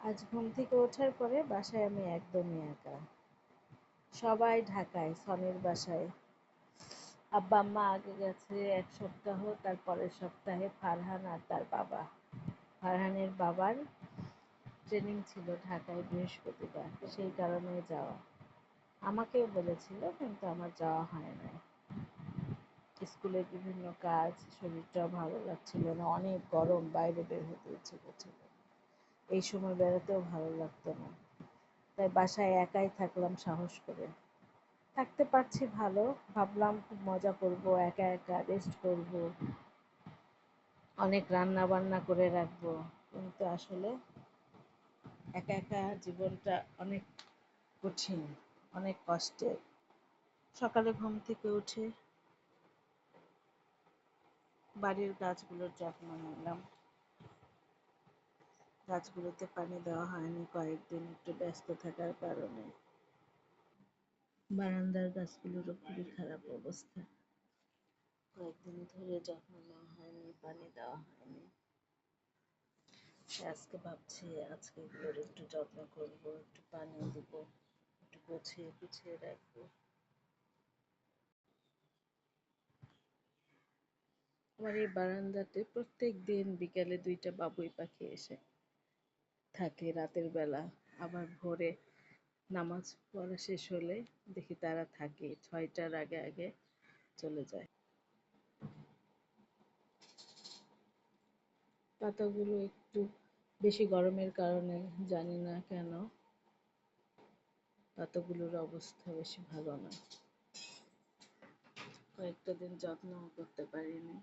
আজ ঘুম থেকে ওঠার পরে বাসায় আমি একদমই একা। সবাই ঢাকায়, সনির বাসায়। আব্বা, আম্মা আগে গেছে এক সপ্তাহ, তার পরের সপ্তাহে ফারহান আর তার বাবা। ফারহানের বাবার ট্রেনিং ছিল ঢাকায় বৃহস্পতিবার, সেই কারণে যাওয়া। আমাকেও বলেছিল, কিন্তু আমার যাওয়া হয় না স্কুলের বিভিন্ন কাজ, শরীরটাও ভালো লাগছিল না, অনেক গরম, বাইরে বের হতে ইচ্ছে করছিল। এই সময় বেড়াতেও ভালো লাগতো না। তাই বাসায় একাই থাকলাম সাহস করে। থাকতে পারছি ভালো, ভাবলাম খুব মজা করব, একা একা রেস্ট করব। অনেক রান্না বান্না করে রাখব, কিন্তু আসলে একা একা জীবনটা অনেক কঠিন, অনেক কষ্টের। সকালে ঘুম থেকে উঠে বাড়ির গাছগুলোর যত্ন নিলাম। গাছগুলোতে পানি দেওয়া হয়নি, কয়েকদিন একটু ব্যস্ত থাকার কারণে। বারান্দার গাছগুলোরও খুবই খারাপ অবস্থা। কয়েকদিন ধরে যত্ন নেওয়া হয়নি, পানি দেওয়া হয়নি। আজকে ভাবছি, আজকে এগুলোর একটু যত্ন করব, একটু পানি দিব, একটু গুছিয়ে গুছিয়ে রাখব। আমার এই বারান্দাতে প্রত্যেক দিন বিকালে দুইটা বাবুই পাখি এসে থাকে রাতের বেলা। আবার ভোরে নামাজ পড়া শেষ হলে দেখি তারা থাকে, ছয়টার আগে আগে চলে যায়। পাতাগুলো একটু বেশি গরমের কারণে জানি না কেন, পাতাগুলোর অবস্থা বেশি ভালো না। কয়েকটা দিন যত্ন করতে পারিনি।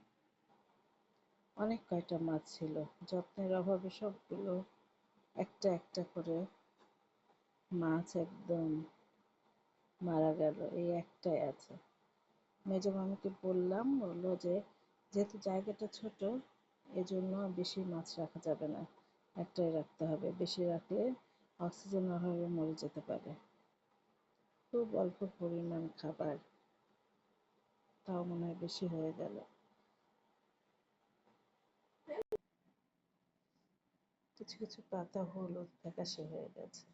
অনেক কয়টা মাছ ছিল, যত্নের অভাবে সবগুলো একটা একটা করে মাছ একদম মারা গেল, এই একটাই আছে। মেজ মামিকে বললাম, বলল যে, যেহেতু জায়গাটা ছোট, এজন্য বেশি মাছ রাখা যাবে না। একটাই রাখতে হবে। বেশি রাখলে অক্সিজেন অভাবে মরে যেতে পারে। খুব অল্প পরিমাণ খাবার। তাও মনে হয় বেশি হয়ে গেল। কিছু কিছু পাতা হলুদ ফ্যাকাশে হয়ে গেছে।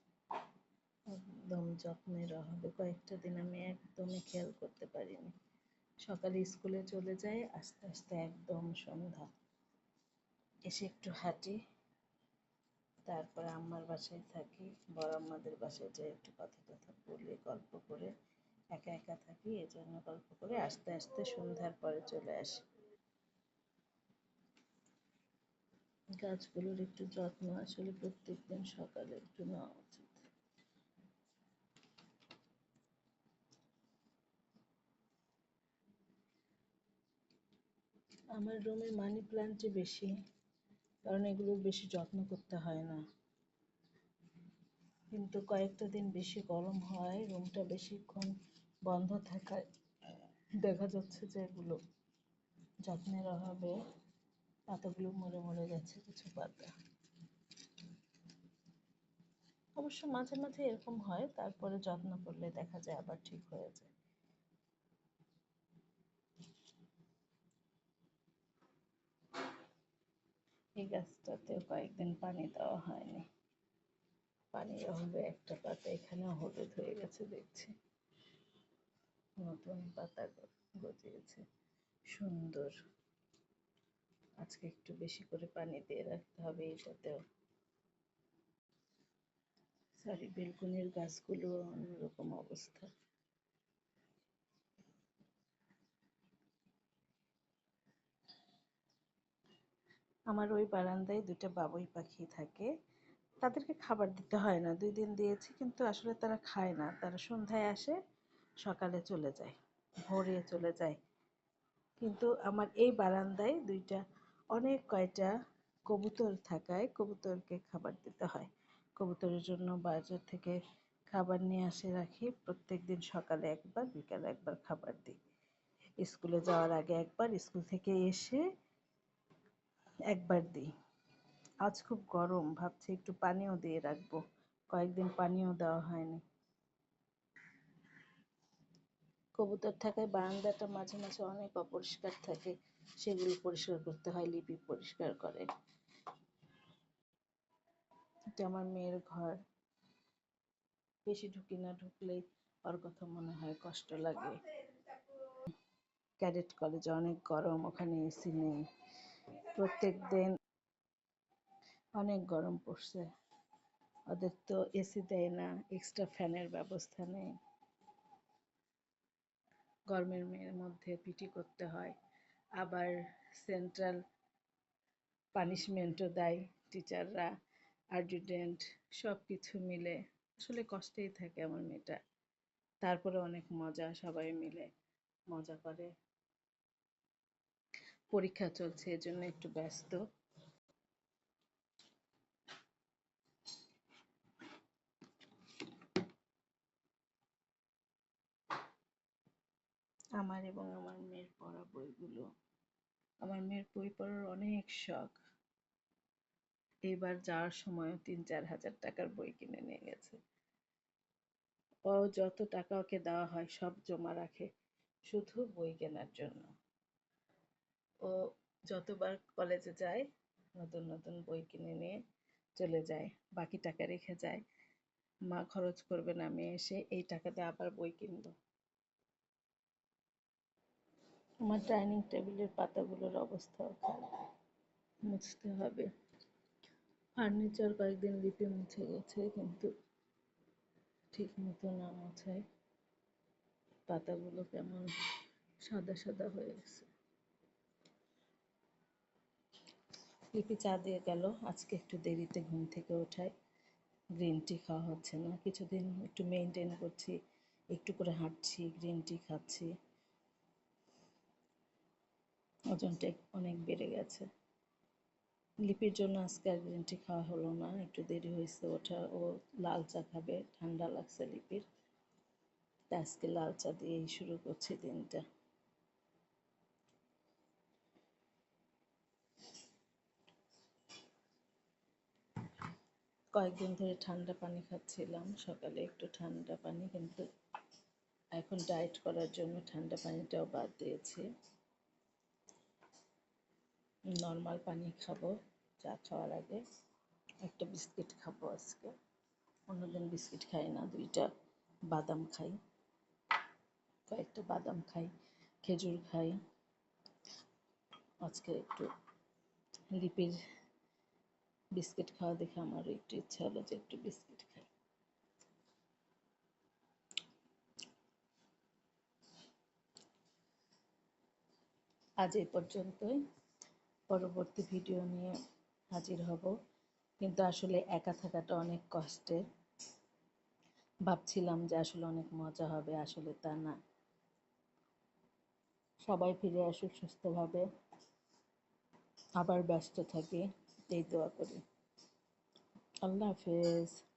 একদম যত্নের অভাবে কয়েকটা দিন আমি একদমই খেয়াল করতে পারিনি। সকালে স্কুলে চলে যাই, আস্তে আস্তে একদম সন্ধ্যা। এসে একটু হাঁটি, তারপরে আম্মার বাসায় থাকি, বড় আম্মাদের বাসায় যাই একটু কথা কথা বলি, গল্প করে, একা একা থাকি এই জন্য গল্প করে আস্তে আস্তে সন্ধ্যার পরে চলে আসি। গাছগুলোর একটু যত্ন আসলে প্রত্যেক দিন সকালে একটু নেওয়া উচিত। আমার রুমে মানি প্ল্যান্টই বেশি, কারণ এগুলোর বেশি যত্ন করতে হয় না। কিন্তু কয়েকটা দিন বেশি গরম হয়, রুমটা বেশিক্ষণ বন্ধ থাকায় দেখা যাচ্ছে যে এগুলো যত্নের অভাবে পাতাগুলো মরে মরে যাচ্ছে, কিছু পাতা অবশ্য মাঝে মাঝে এরকম হয়, তারপরে যত্ন করলে দেখা যায় আবার ঠিক হয়ে যায়। এই গাছটাতে কয়েকদিন পানি দেওয়া হয়নি। পানির অভাবে একটা পাতা, এখানেও হলুদ হয়ে গেছে, দেখছি। নতুন পাতা গজিয়েছে। সুন্দর। আজকে একটু বেশি করে পানি দিয়ে রাখতে হবে এটাতেও। সরি, বেলকুনির গাছগুলো অন্যরকম অবস্থা। আমার ওই বারান্দায় দুটো বাবুই পাখি থাকে। তাদেরকে খাবার দিতে হয় না, দুই দিন দিয়েছি কিন্তু আসলে তারা খায় না। তারা সন্ধ্যায় আসে, সকালে চলে যায়, ভোরে চলে যায়। কিন্তু আমার এই বারান্দায় দুইটা অনেক কয়টা কবুতর থাকায় কবুতরকে খাবার দিতে হয়। কবুতরের জন্য বাজার থেকে খাবার নিয়ে আসে রাখি। প্রত্যেক দিন সকালে একবার, বিকালে একবার খাবার দিই। স্কুলে যাওয়ার আগে একবার, স্কুল থেকে এসে একবার দিই। আজ খুব গরম, ভাবছি একটু পানিও দিয়ে রাখব। কয়েকদিন পানিও দেওয়া হয়নি। কবুতর থাকায় বারান্দাটা মাঝে মাঝে অনেক অপরিষ্কার থাকে। সেগুলো পরিষ্কার করতে হয়, লিপি পরিষ্কার করে। এটা আমার মেয়ের ঘর। বেশি ঢুকি না, ঢুকলেই ওর কথা মনে হয়, কষ্ট লাগে। ক্যাডেট কলেজে অনেক গরম, ওখানে এসি নেই। প্রত্যেক দিন অনেক গরম পড়ছে। ওদের তো এসি দেয় না, এক্সট্রা ফ্যানের ব্যবস্থা নেই। গরমের মেয়ের মধ্যে পিটি করতে হয়। আবার সেন্ট্রাল পানিশমেন্টও দেয় টিচাররা আর্জুডেন্ট সব কিছু মিলে। আসলে কষ্টেই থাকে আমার মেয়েটা। তারপরে অনেক মজা, সবাই মিলে মজা করে। পরীক্ষা চলছে, এজন্য একটু ব্যস্ত। আমার এবং আমার মেয়ের পড়া বইগুলো। আমার মেয়ের বই পড়ার অনেক শখ। এবার যাওয়ার সময় তিন চার হাজার টাকার বই কিনে নিয়ে গেছে। ও যত টাকা ওকে দেওয়া হয় সব জমা রাখে শুধু বই কেনার জন্য। ও যতবার কলেজে যায়, নতুন নতুন বই কিনে নিয়ে চলে যায়, বাকি টাকা রেখে যায়। মা খরচ করবে না মেয়ে এসে এই টাকাতে আবার বই কিনবো। আমার ডাইনিং টেবিলের পাতাগুলোর অবস্থাও মুছতে হবে। ফার্নিচার কয়েকদিন লিপে মুছে গেছে, কিন্তু ঠিক মতো না মোছায়। পাতাগুলো কেমন সাদা সাদা হয়ে গেছে। লিপি চা দিয়ে গেল। আজকে একটু দেরিতে ঘুম থেকে ওঠায়। গ্রিন টি খাওয়া হচ্ছে না। কিছুদিন একটু মেনটেন করছি, একটু করে হাঁটছি, গ্রিন টি খাচ্ছি। ওজনটা অনেক বেড়ে গেছে। লিপির জন্য আজকে আর গ্রিন টি খাওয়া হলো না, একটু দেরি হয়েছে ওঠা। ও লাল চা খাবে, ঠান্ডা লাগছে লিপির। আজকে লাল চা দিয়েই শুরু করছি দিনটা। কয়েকদিন ধরে ঠান্ডা পানি খাচ্ছিলাম, সকালে একটু ঠান্ডা পানি, কিন্তু এখন ডায়েট করার জন্য ঠান্ডা পানিটাও বাদ দিয়েছি। নর্মাল পানি খাব চা খাওয়ার আগে। একটা বিস্কিট খাব আজকে। অন্যদিন বিস্কিট খাই না, দুইটা বাদাম খাই। কয়েকটা বাদাম খাই, খেজুর খাই। আজকে একটু লিপির বিস্কিট খাওয়া দেখে আমার একটু ইচ্ছা হলো যে একটু বিস্কিট খাই। আজ এই পর্যন্তই। পরবর্তী ভিডিও নিয়ে হাজির হব। কিন্তু আসলে একা থাকাটা অনেক কষ্টের। ভাবছিলাম যে আসলে অনেক মজা হবে, আসলে তা না। সবাই ফিরে আসুক সুস্থভাবে। আবার ব্যস্ত থাকি, এই দোয়া করি। আল্লাহ হাফেজ।